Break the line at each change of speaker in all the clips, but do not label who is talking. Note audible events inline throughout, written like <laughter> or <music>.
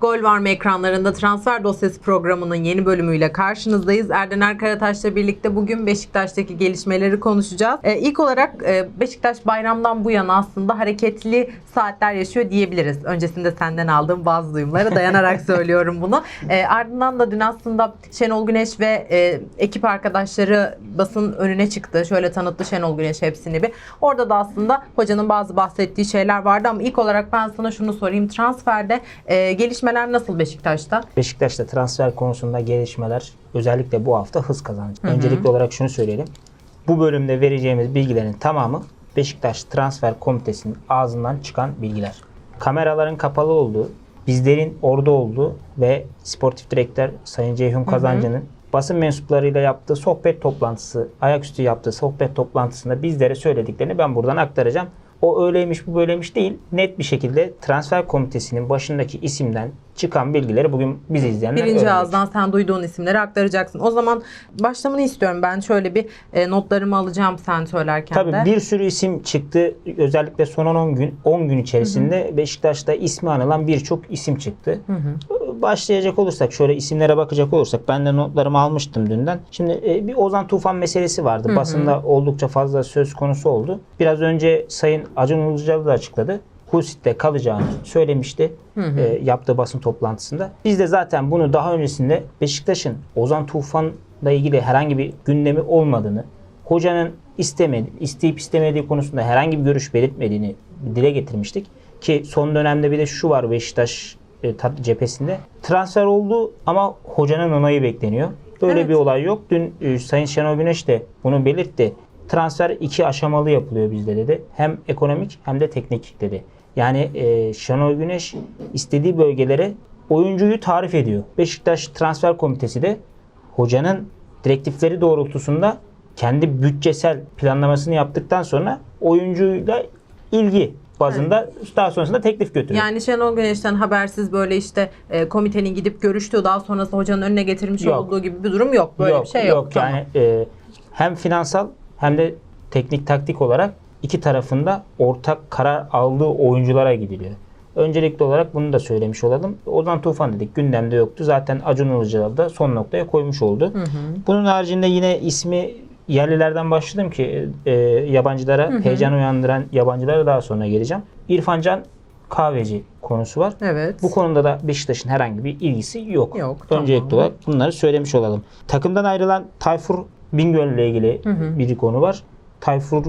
Gol var mı ekranlarında transfer dosyası programının yeni bölümüyle karşınızdayız. Erdener Karataş'la birlikte bugün Beşiktaş'taki gelişmeleri konuşacağız. Ee, ilk olarak e, Beşiktaş bayramdan bu yana aslında hareketli saatler yaşıyor diyebiliriz. Öncesinde senden aldığım bazı duyumlara dayanarak <laughs> söylüyorum bunu. Ee, ardından da dün aslında Şenol Güneş ve e, ekip arkadaşları basın önüne çıktı. Şöyle tanıttı Şenol Güneş hepsini bir. Orada da aslında hocanın bazı bahsettiği şeyler vardı ama ilk olarak ben sana şunu sorayım. Transferde e, gelişmeler nasıl Beşiktaş'ta?
Beşiktaş'ta transfer konusunda gelişmeler özellikle bu hafta hız kazanacak. Öncelikli olarak şunu söyleyelim. Bu bölümde vereceğimiz bilgilerin tamamı Beşiktaş Transfer Komitesi'nin ağzından çıkan bilgiler. Kameraların kapalı olduğu, bizlerin orada olduğu ve sportif direktör Sayın Ceyhun Kazancı'nın basın mensuplarıyla yaptığı sohbet toplantısı, ayaküstü yaptığı sohbet toplantısında bizlere söylediklerini ben buradan aktaracağım. O öyleymiş bu böyleymiş değil. Net bir şekilde transfer komitesinin başındaki isimden çıkan bilgileri bugün bizi izleyenler
Birinci
öğrenecek.
ağızdan sen duyduğun isimleri aktaracaksın. O zaman başlamanı istiyorum. Ben şöyle bir e, notlarımı alacağım sen söylerken
Tabii
de.
bir sürü isim çıktı. Özellikle son 10 gün 10 gün içerisinde Beşiktaş'ta ismi anılan birçok isim çıktı. Başlayacak olursak şöyle isimlere bakacak olursak ben de notlarımı almıştım dünden. Şimdi e, bir Ozan Tufan meselesi vardı. Basında oldukça fazla söz konusu oldu. Biraz önce Sayın Acun Ilıcalı da açıkladı. Husit'te kalacağını söylemişti e, yaptığı basın toplantısında. Biz de zaten bunu daha öncesinde Beşiktaş'ın Ozan Tufan'la ilgili herhangi bir gündemi olmadığını, hocanın istemedi, isteyip istemediği konusunda herhangi bir görüş belirtmediğini dile getirmiştik. Ki son dönemde bir de şu var Beşiktaş e, cephesinde. Transfer oldu ama hocanın onayı bekleniyor. Böyle
Evet.
bir olay yok. Dün e, Sayın Şenol Güneş de bunu belirtti. Transfer iki aşamalı yapılıyor bizde dedi. Hem ekonomik hem de teknik dedi. Yani e, Şenol Güneş istediği bölgelere oyuncuyu tarif ediyor. Beşiktaş Transfer Komitesi de hocanın direktifleri doğrultusunda kendi bütçesel planlamasını yaptıktan sonra oyuncuyla ilgi bazında daha sonrasında teklif götürüyor.
Yani Şenol Güneş'ten habersiz böyle işte e, komitenin gidip görüştüğü daha sonrasında hocanın önüne getirmiş
Yok.
olduğu gibi bir durum yok. Böyle bir şey yok. Tamam.
Yani e, hem finansal hem de teknik taktik olarak iki tarafında ortak karar aldığı oyunculara gidiliyor. Öncelikli olarak bunu da söylemiş olalım. Ozan Tufan dedik gündemde yoktu. Zaten Acun Ilıcalı da son noktaya koymuş oldu. Bunun haricinde yine ismi yerlilerden başladım ki e, yabancılara heyecan uyandıran yabancılara daha sonra geleceğim. İrfan Can Kahveci konusu var.
Evet.
Bu konuda da Beşiktaş'ın herhangi bir ilgisi yok.
Yok, tamam.
Öncelikli olarak bunları söylemiş olalım. Takımdan ayrılan Tayfur Bingöl ile ilgili bir konu var. Tayfur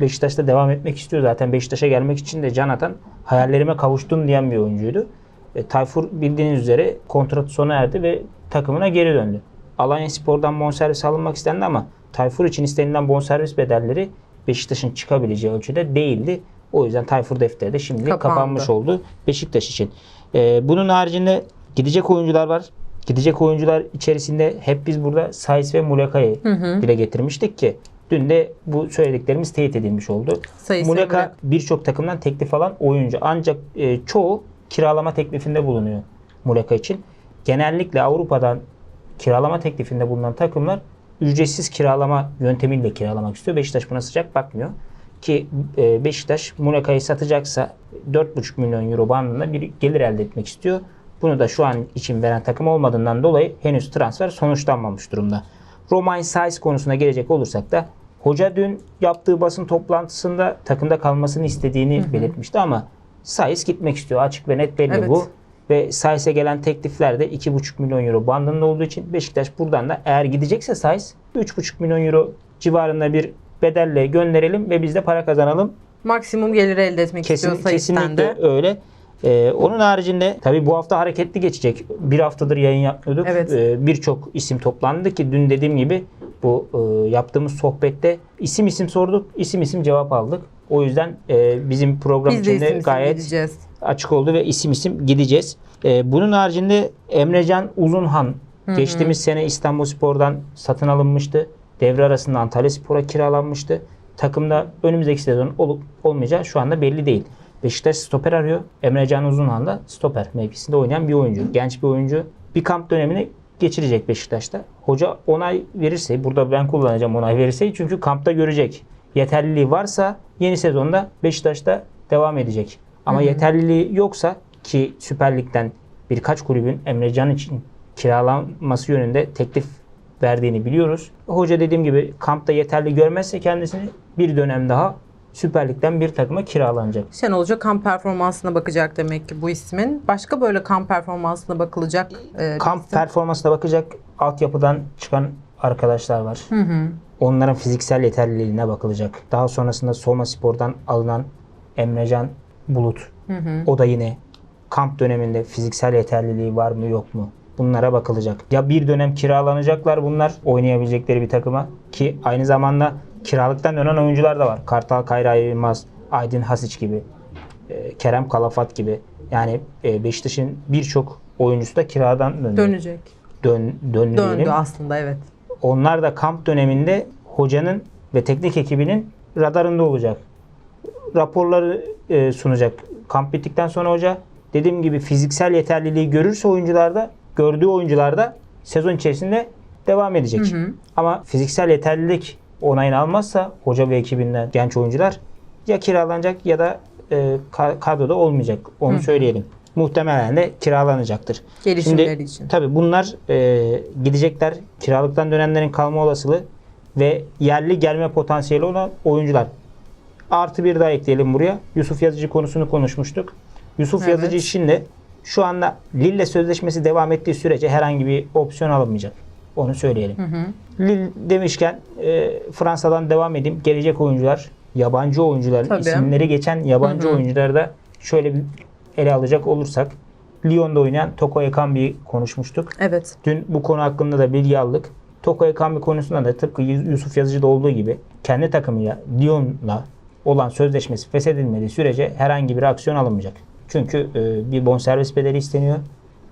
Beşiktaş'ta devam etmek istiyor. Zaten Beşiktaş'a gelmek için de can atan hayallerime kavuştum diyen bir oyuncuydu. E, Tayfur bildiğiniz üzere kontratı sona erdi ve takımına geri döndü. Alanya Spor'dan bonservis alınmak istendi ama Tayfur için istenilen bonservis bedelleri Beşiktaş'ın çıkabileceği ölçüde değildi. O yüzden Tayfur defteri de şimdi
Kapandı.
kapanmış oldu Beşiktaş için. Ee, bunun haricinde gidecek oyuncular var. Gidecek oyuncular içerisinde hep biz burada Saiz ve Muleka'yı dile getirmiştik ki dün de bu söylediklerimiz teyit edilmiş oldu. Muleka
Muleka.
birçok takımdan teklif alan oyuncu ancak e, çoğu kiralama teklifinde bulunuyor Muleka için. Genellikle Avrupa'dan kiralama teklifinde bulunan takımlar ücretsiz kiralama yöntemiyle kiralamak istiyor. Beşiktaş buna sıcak bakmıyor. Ki e, Beşiktaş Muleka'yı satacaksa 4,5 milyon euro bandında bir gelir elde etmek istiyor. Bunu da şu an için veren takım olmadığından dolayı henüz transfer sonuçlanmamış durumda. Romain Saiz konusuna gelecek olursak da hoca dün yaptığı basın toplantısında takımda kalmasını istediğini belirtmişti ama Saiz gitmek istiyor. Açık ve net belli
Evet.
bu. Ve Saiz'e gelen teklifler de 2,5 milyon euro bandında olduğu için Beşiktaş buradan da eğer gidecekse Saiz 3,5 milyon euro civarında bir bedelle gönderelim ve biz de para kazanalım.
Maksimum gelir elde etmek
Kesin,
istiyor
kesinlikle
de.
öyle. Ee, onun haricinde tabii bu hafta hareketli geçecek. Bir haftadır yayın yapmıyorduk.
Evet.
Ee, Birçok isim toplandı ki dün dediğim gibi bu e, yaptığımız sohbette isim isim sorduk, isim isim cevap aldık. O yüzden e, bizim program
Biz de
içinde gayet. Açık oldu ve isim isim gideceğiz. Ee, bunun haricinde Emrecan Uzunhan geçtiğimiz sene İstanbul Spor'dan satın alınmıştı. Devre arasında Antalya Spor'a kiralanmıştı. Takımda önümüzdeki sezon olup olmayacağı şu anda belli değil. Beşiktaş stoper arıyor. Emrecan Uzunhan da stoper mevkisinde oynayan bir oyuncu. Genç bir oyuncu. Bir kamp dönemini geçirecek Beşiktaş'ta. Hoca onay verirse, burada ben kullanacağım onay verirse çünkü kampta görecek. Yeterliliği varsa yeni sezonda Beşiktaş'ta devam edecek. Ama yeterliliği yoksa ki Süper Lig'den birkaç kulübün Emrecan için kiralanması yönünde teklif verdiğini biliyoruz. Hoca dediğim gibi kampta yeterli görmezse kendisini bir dönem daha Süper Lig'den bir takıma kiralanacak.
Şenol Hoca kamp performansına bakacak demek ki bu ismin. Başka böyle kamp performansına bakılacak e,
Kamp
isim?
performansına bakacak altyapıdan çıkan arkadaşlar var.
Hı hı.
Onların fiziksel yeterliliğine bakılacak. Daha sonrasında Soma Spor'dan alınan Emrecan Bulut.
Hı hı.
O da yine kamp döneminde fiziksel yeterliliği var mı yok mu? Bunlara bakılacak. Ya bir dönem kiralanacaklar bunlar oynayabilecekleri bir takıma ki aynı zamanda kiralıktan dönen oyuncular da var. Kartal Kayra Yılmaz, Aydın Hasiç gibi, e, Kerem Kalafat gibi. Yani e, Beşiktaş'ın birçok oyuncusu da kiradan döndü.
Dönecek.
Dön, döndü
Döndü
diyelim.
aslında evet.
Onlar da kamp döneminde hocanın ve teknik ekibinin radarında olacak. Raporları e, sunacak. Kamp bittikten sonra hoca dediğim gibi fiziksel yeterliliği görürse oyuncularda, gördüğü oyuncularda sezon içerisinde devam edecek.
Hı hı.
Ama fiziksel yeterlilik onayını almazsa hoca ve ekibinden genç oyuncular ya kiralanacak ya da e, ka- kadroda olmayacak. Onu söyleyelim. Muhtemelen de kiralanacaktır.
Gelişimleri
Şimdi,
için.
Tabii bunlar e, gidecekler. Kiralıktan dönenlerin kalma olasılığı ve yerli gelme potansiyeli olan oyuncular. Artı bir daha ekleyelim buraya. Yusuf Yazıcı konusunu konuşmuştuk. Yusuf
Evet.
Yazıcı için de şu anda Lille sözleşmesi devam ettiği sürece herhangi bir opsiyon alınmayacak. Onu söyleyelim.
Hı hı.
Lille demişken e, Fransa'dan devam edeyim. Gelecek oyuncular, yabancı oyuncuların
Tabii.
isimleri geçen yabancı
Hı hı.
oyuncuları da şöyle bir ele alacak olursak Lyon'da oynayan Toko Ekambi'yi konuşmuştuk.
Evet.
Dün bu konu hakkında da bilgi aldık. Toko Ekambi konusunda da tıpkı Yusuf Yazıcı'da olduğu gibi kendi takımıyla Lyon'la olan sözleşmesi feshedilmediği sürece herhangi bir aksiyon alınmayacak. Çünkü e, bir bonservis bedeli isteniyor.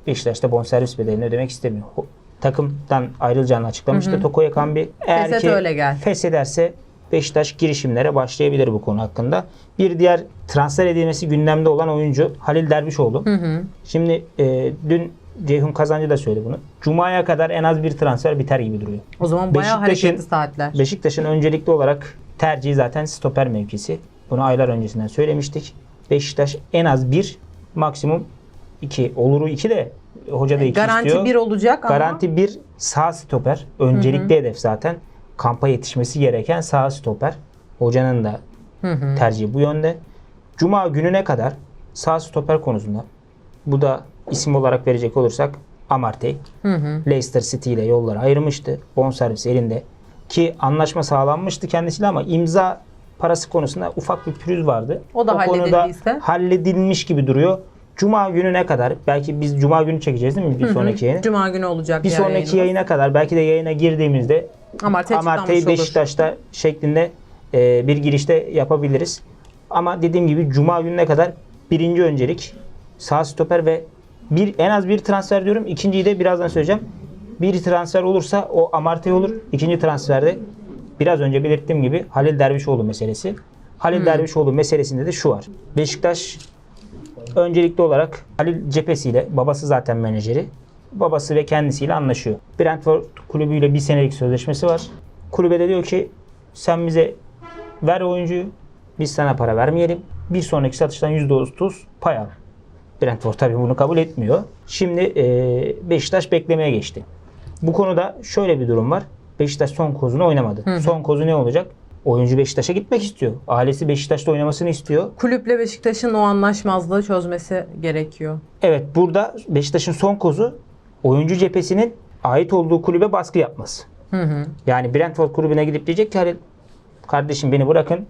Beşiktaş da bonservis bedelini ödemek istemiyor. O, takımdan ayrılacağını açıklamıştı
Hı hı.
Toko Ekambi. Eğer
Feshet
ki
öyle gel.
feshederse Beşiktaş girişimlere başlayabilir bu konu hakkında. Bir diğer transfer edilmesi gündemde olan oyuncu Halil Dervişoğlu.
Hı hı.
Şimdi e, dün Ceyhun Kazancı da söyledi bunu. Cuma'ya kadar en az bir transfer biter gibi duruyor.
O zaman bayağı
Beşiktaş'ın-
hareketli saatler.
Beşiktaş'ın öncelikli olarak tercihi zaten stoper mevkisi. Bunu aylar öncesinden söylemiştik. Beşiktaş en az bir, maksimum iki. Oluru iki de hoca da iki
Garanti
istiyor.
bir olacak ama
Garanti bir sağ stoper. Öncelikli hedef zaten. Kampa yetişmesi gereken sağ stoper. Hocanın da
Hı hı.
tercihi bu yönde. Cuma gününe kadar sağ stoper konusunda bu da isim olarak verecek olursak Amartey
Hı hı.
Leicester City ile yolları ayırmıştı. Bonservis elinde. Ki anlaşma sağlanmıştı kendisiyle ama imza parası konusunda ufak bir pürüz vardı.
O da
konuda
halledildiyse?
halledilmiş gibi duruyor. Cuma gününe kadar belki biz Cuma günü çekeceğiz değil mi bir sonraki yayını?
Cuma günü olacak
Bir sonraki
yayınımız.
yayına kadar belki de yayına girdiğimizde
Amartey
Amartey
açıklanmış olur.
Beşiktaş'ta şeklinde e, bir girişte yapabiliriz. Ama dediğim gibi Cuma gününe kadar birinci öncelik sağ stoper ve bir en az bir transfer diyorum. İkinciyi de birazdan söyleyeceğim. Bir transfer olursa o Amartey olur. İkinci transferde biraz önce belirttiğim gibi Halil Dervişoğlu meselesi. Halil Dervişoğlu meselesinde de şu var. Beşiktaş öncelikli olarak Halil cephesiyle babası zaten menajeri. Babası ve kendisiyle anlaşıyor. Brentford kulübüyle bir senelik sözleşmesi var. Kulübe de diyor ki sen bize ver oyuncuyu biz sana para vermeyelim. Bir sonraki satıştan %30 pay al. Brentford tabii bunu kabul etmiyor. Şimdi Beşiktaş beklemeye geçti. Bu konuda şöyle bir durum var. Beşiktaş son kozunu oynamadı. Son kozu ne olacak? Oyuncu Beşiktaş'a gitmek istiyor. Ailesi Beşiktaş'ta oynamasını istiyor.
Kulüple Beşiktaş'ın o anlaşmazlığı çözmesi gerekiyor.
Evet burada Beşiktaş'ın son kozu oyuncu cephesinin ait olduğu kulübe baskı yapması.
Hı hı.
Yani Brentford kulübüne gidip diyecek ki Halil kardeşim beni bırakın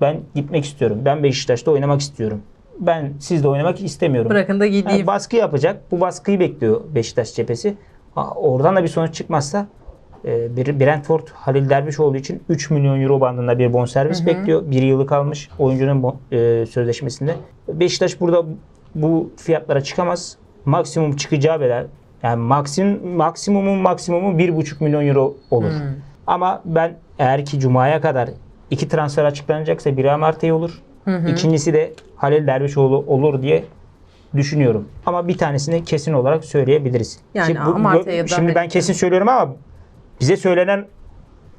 ben gitmek istiyorum. Ben Beşiktaş'ta oynamak istiyorum. Ben sizde oynamak istemiyorum.
Bırakın da gideyim.
Yani baskı yapacak. Bu baskıyı bekliyor Beşiktaş cephesi. Oradan da bir sonuç çıkmazsa e, bir Brentford Halil Dervişoğlu için 3 milyon euro bandında bir bonservis bekliyor. Bir yılı kalmış oyuncunun bon- e, sözleşmesinde. Beşiktaş burada bu fiyatlara çıkamaz. Maksimum çıkacağı bedel yani maksimum maksimumun maksimumu 1,5 milyon euro olur. Ama ben eğer ki Cuma'ya kadar iki transfer açıklanacaksa biri Amartey olur. İkincisi de Halil Dervişoğlu olur diye düşünüyorum. Ama bir tanesini kesin olarak söyleyebiliriz.
Yani
Şimdi, bu- bu-
da
şimdi ben kesin söylüyorum ama bize söylenen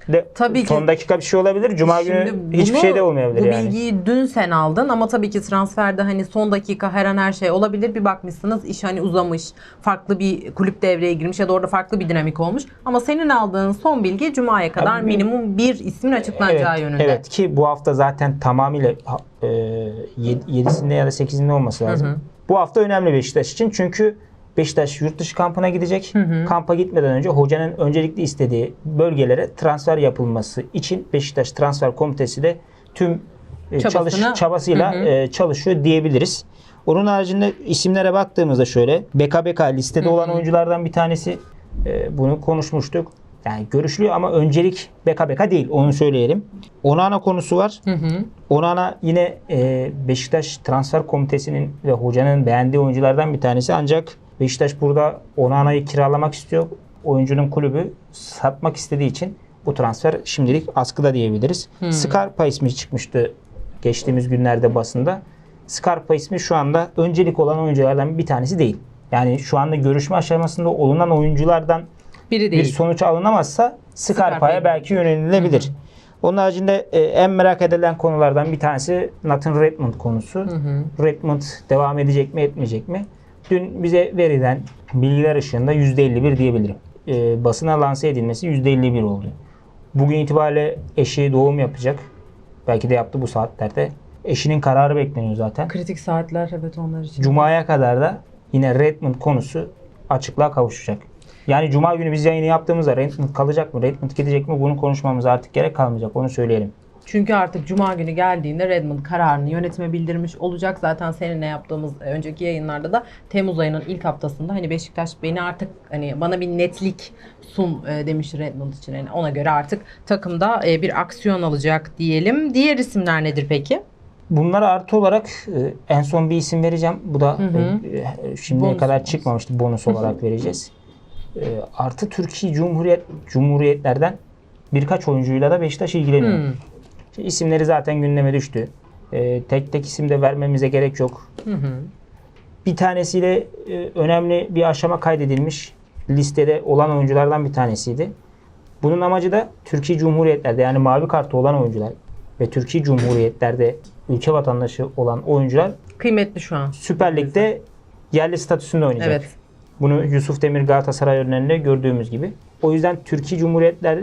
de
Tabii ki.
son dakika bir şey olabilir. Cuma günü
Şimdi
hiçbir
bunu-
şey de olmayabilir
bu
yani.
bilgiyi dün sen aldın ama tabii ki transferde hani son dakika her an her şey olabilir. Bir bakmışsınız iş hani uzamış. Farklı bir kulüp devreye girmiş ya da orada farklı bir dinamik olmuş. Ama senin aldığın son bilgi Cuma'ya kadar
Abi,
minimum bir ismin açıklanacağı
evet,
yönünde.
Evet ki bu hafta zaten tamamıyla e, yed- yedisinde ya da sekizinde olması lazım.
Hı hı.
Bu hafta önemli Beşiktaş için çünkü Beşiktaş yurt dışı kampına gidecek. Kampa gitmeden önce hocanın öncelikli istediği bölgelere transfer yapılması için Beşiktaş Transfer Komitesi de tüm e, çalış, çabasıyla
Hı hı.
e, çalışıyor diyebiliriz. Onun haricinde isimlere baktığımızda şöyle BKBK listede olan oyunculardan bir tanesi e, bunu konuşmuştuk. Yani görüşülüyor ama öncelik BKBK değil onu söyleyelim. Onana konusu var.
Hı hı.
Onana yine e, Beşiktaş Transfer Komitesi'nin ve hocanın beğendiği oyunculardan bir tanesi. Ancak Beşiktaş burada Onana'yı kiralamak istiyor. Oyuncunun kulübü satmak istediği için bu transfer şimdilik askıda diyebiliriz. Scarpa ismi çıkmıştı geçtiğimiz günlerde basında. Scarpa ismi şu anda öncelik olan oyunculardan bir tanesi değil. Yani şu anda görüşme aşamasında olunan oyunculardan
Biri
bir
değil.
sonuç alınamazsa
Scarpa'ya
belki yönelilebilir. Onun haricinde e, en merak edilen konulardan bir tanesi Nathan Redmond konusu. Redmond devam edecek mi etmeyecek mi? Dün bize verilen bilgiler ışığında %51 diyebilirim. E, basına lanse edilmesi %51 oldu. Bugün itibariyle eşi doğum yapacak. Belki de yaptı bu saatlerde. Eşinin kararı bekleniyor zaten.
Kritik saatler evet onlar için.
Cuma'ya kadar da yine Redmond konusu açıklığa kavuşacak. Yani Cuma günü biz yayını yaptığımızda Redmond kalacak mı, Redmond gidecek mi bunu konuşmamıza artık gerek kalmayacak. Onu söyleyelim.
Çünkü artık Cuma günü geldiğinde Redmond kararını yönetime bildirmiş olacak. Zaten seninle yaptığımız e, önceki yayınlarda da Temmuz ayının ilk haftasında hani Beşiktaş beni artık hani bana bir netlik sun e, demiş Redmond için. Yani ona göre artık takımda e, bir aksiyon alacak diyelim. Diğer isimler nedir peki?
Bunlara artı olarak e, en son bir isim vereceğim. Bu da
hı.
e, şimdiye
Bonus,
kadar
bonus.
çıkmamıştı. Bonus olarak vereceğiz. E, artı Türkiye Cumhuriyet Cumhuriyetlerden birkaç oyuncuyla da Beşiktaş ilgileniyor.
Hmm.
Şimdi isimleri zaten gündeme düştü. E, tek tek isim de vermemize gerek yok.
Hı hı.
Bir tanesiyle e, önemli bir aşama kaydedilmiş listede olan oyunculardan bir tanesiydi. Bunun amacı da Türkiye Cumhuriyetlerde yani mavi kartı olan oyuncular ve Türkiye Cumhuriyetlerde ülke vatandaşı olan oyuncular
Kıymetli şu an.
Süper Lig'de yerli statüsünde oynayacak.
Evet.
Bunu Yusuf Demir Galatasaray örneğinde gördüğümüz gibi. O yüzden Türkiye Cumhuriyetler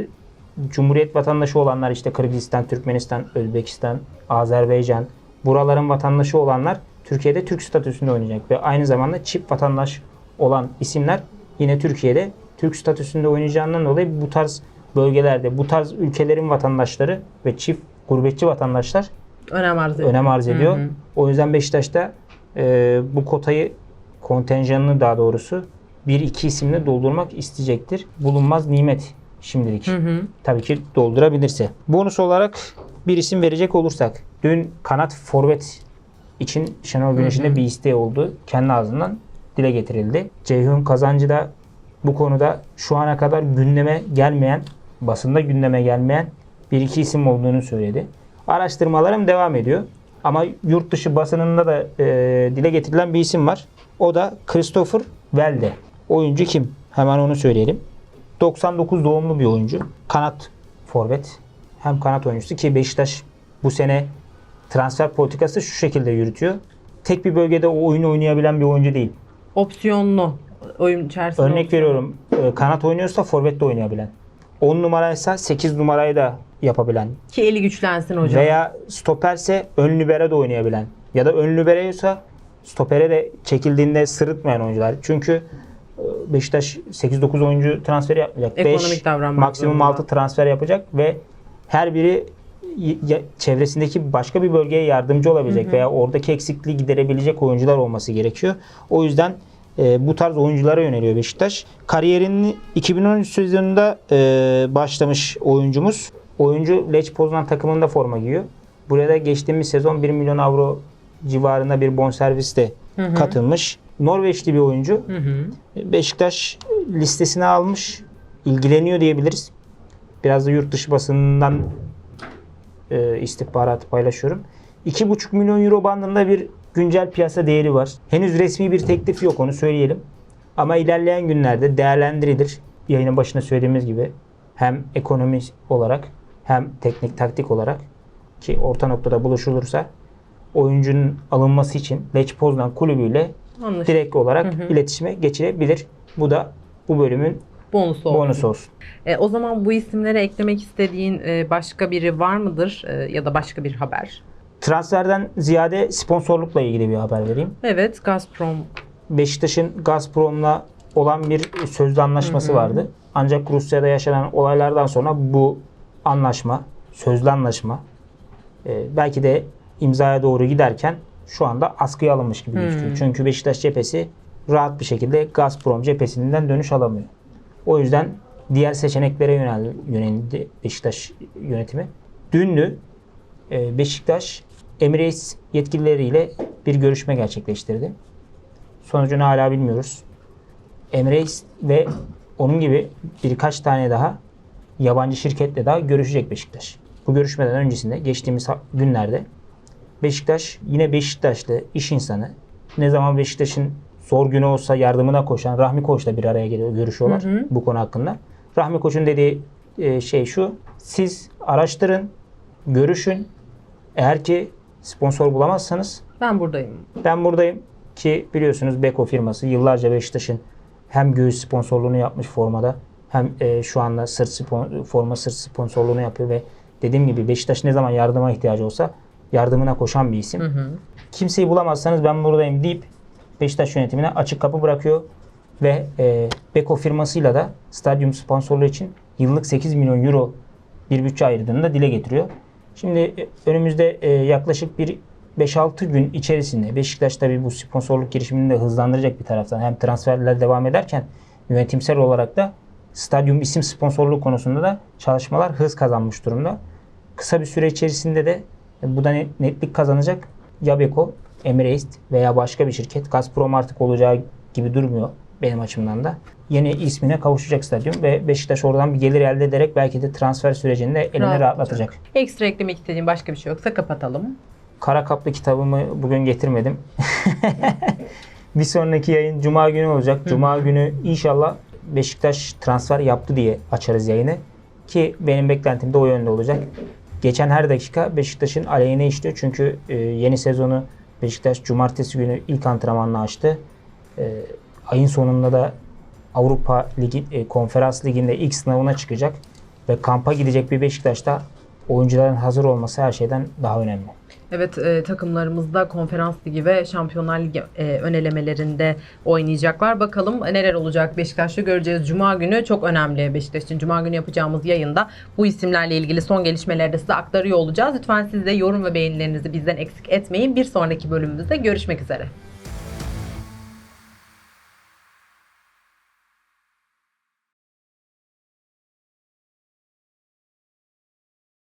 Cumhuriyet vatandaşı olanlar işte Kırgızistan, Türkmenistan, Özbekistan, Azerbaycan buraların vatandaşı olanlar Türkiye'de Türk statüsünde oynayacak ve aynı zamanda çift vatandaş olan isimler yine Türkiye'de Türk statüsünde oynayacağından dolayı bu tarz bölgelerde bu tarz ülkelerin vatandaşları ve çift gurbetçi vatandaşlar
Önem arz ediyor.
önem arz ediyor.
Hı hı.
O yüzden Beşiktaş'ta e, bu kotayı kontenjanını daha doğrusu bir iki isimle doldurmak isteyecektir. Bulunmaz nimet şimdilik.
Hı hı.
Tabii ki doldurabilirse. Bonus olarak bir isim verecek olursak. Dün kanat forvet için Şenol Güneş'in de bir isteği oldu. Kendi ağzından dile getirildi. Ceyhun Kazancı da bu konuda şu ana kadar gündeme gelmeyen, basında gündeme gelmeyen bir iki isim olduğunu söyledi. Araştırmalarım devam ediyor. Ama yurt dışı basınında da e, dile getirilen bir isim var. O da Christopher Welde. Oyuncu kim? Hemen onu söyleyelim. 99 doğumlu bir oyuncu. Kanat forvet. Hem kanat oyuncusu ki Beşiktaş bu sene transfer politikası şu şekilde yürütüyor. Tek bir bölgede o oyunu oynayabilen bir oyuncu değil.
Opsiyonlu oyun içerisinde.
Örnek
opsiyonlu.
veriyorum. e, Kanat oynuyorsa forvet de oynayabilen. 10 numaraysa 8 numarayı da yapabilen.
Ki eli güçlensin hocam.
Veya stoperse ön libero da oynayabilen. Ya da ön liberoysa stopere de çekildiğinde sırıtmayan oyuncular. Çünkü e, Beşiktaş 8-9 oyuncu transferi yapmayacak.
Ekonomik
5,
davranmak
maksimum
zorunda.
6 transfer yapacak ve her biri çevresindeki başka bir bölgeye yardımcı olabilecek veya oradaki eksikliği giderebilecek oyuncular olması gerekiyor. O yüzden e, bu tarz oyunculara yöneliyor Beşiktaş. Kariyerinin 2013 sezonunda e, başlamış oyuncumuz. Oyuncu Lech Poznan takımında forma giyiyor. Buraya da geçtiğimiz sezon 1 milyon avro civarında bir bonservisle katılmış. Norveçli bir oyuncu.
Hı hı.
Beşiktaş listesine almış. ilgileniyor diyebiliriz. Biraz da yurt dışı basınından e, istihbarat paylaşıyorum. 2,5 milyon euro bandında bir güncel piyasa değeri var. Henüz resmi bir teklif yok onu söyleyelim. Ama ilerleyen günlerde değerlendirilir. Yayının başında söylediğimiz gibi hem ekonomi olarak hem teknik taktik olarak ki orta noktada buluşulursa oyuncunun alınması için Lech Poznan kulübüyle
Anlaşıldı.
direkt olarak iletişime geçilebilir. Bu da bu bölümün
Bonus oldu.
bonusu olsun.
E, o zaman bu isimlere eklemek istediğin e, başka biri var mıdır E, ya da başka bir haber?
Transferden ziyade sponsorlukla ilgili bir haber vereyim.
Evet, Gazprom
Beşiktaş'ın Gazprom'la olan bir sözlü anlaşması vardı. Ancak Rusya'da yaşanan olaylardan sonra bu anlaşma, sözlü anlaşma e, belki de imzaya doğru giderken şu anda askıya alınmış gibi gözüküyor. Çünkü Beşiktaş cephesi rahat bir şekilde Gazprom cephesinden dönüş alamıyor. O yüzden diğer seçeneklere yönel, yöneldi Beşiktaş yönetimi. Dünlü e, Beşiktaş Emirates yetkilileriyle bir görüşme gerçekleştirdi. Sonucunu hala bilmiyoruz. Emirates ve onun gibi birkaç tane daha yabancı şirketle daha görüşecek Beşiktaş. Bu görüşmeden öncesinde geçtiğimiz günlerde Beşiktaş yine Beşiktaşlı iş insanı ne zaman Beşiktaş'ın zor günü olsa yardımına koşan Rahmi Koç'la bir araya geliyor, görüşüyorlar bu konu hakkında. Rahmi Koç'un dediği e, şey şu. Siz araştırın, görüşün. Eğer ki sponsor bulamazsanız
ben buradayım.
ben buradayım ki biliyorsunuz Beko firması yıllarca Beşiktaş'ın hem göğüs sponsorluğunu yapmış formada hem e, şu anda sırt spon- forma sırt sponsorluğunu yapıyor ve dediğim gibi Beşiktaş ne zaman yardıma ihtiyacı olsa yardımına koşan bir isim. Kimseyi bulamazsanız ben buradayım deyip Beşiktaş yönetimine açık kapı bırakıyor ve e, Beko firmasıyla da stadyum sponsorluğu için yıllık 8 milyon euro bir bütçe ayırdığını da dile getiriyor. Şimdi e, önümüzde e, yaklaşık bir 5-6 gün içerisinde Beşiktaş tabii bu sponsorluk girişimini de hızlandıracak bir taraftan. Hem transferler devam ederken yönetimsel olarak da stadyum isim sponsorluğu konusunda da çalışmalar hız kazanmış durumda. Kısa bir süre içerisinde de bu da net- netlik kazanacak. Ya Beko, Emirates veya başka bir şirket Gazprom artık olacağı gibi durmuyor benim açımdan da. Yeni ismine kavuşacak stadyum ve Beşiktaş oradan bir gelir elde ederek belki de transfer sürecini de eline
Rahatlatacak.
rahatlatacak.
Ekstra eklemek istediğin başka bir şey yoksa kapatalım.
Kara kaplı kitabımı bugün getirmedim. <laughs> bir sonraki yayın Cuma günü olacak. Cuma günü inşallah Beşiktaş transfer yaptı diye açarız yayını. Ki benim beklentim de o yönde olacak. Geçen her dakika Beşiktaş'ın aleyhine işliyor. Çünkü e, yeni sezonu Beşiktaş cumartesi günü ilk antrenmanla açtı. E, ayın sonunda da Avrupa Ligi, e, Konferans Ligi'nde ilk sınavına çıkacak. Ve kampa gidecek bir Beşiktaş'ta oyuncuların hazır olması her şeyden daha önemli.
Evet e, takımlarımızda konferans ligi ve şampiyonlar ligi e, ön oynayacaklar. Bakalım neler olacak Beşiktaş'ta göreceğiz. Cuma günü çok önemli Beşiktaş için. Cuma günü yapacağımız yayında bu isimlerle ilgili son gelişmeleri de size aktarıyor olacağız. Lütfen siz de yorum ve beğenilerinizi bizden eksik etmeyin. Bir sonraki bölümümüzde görüşmek üzere.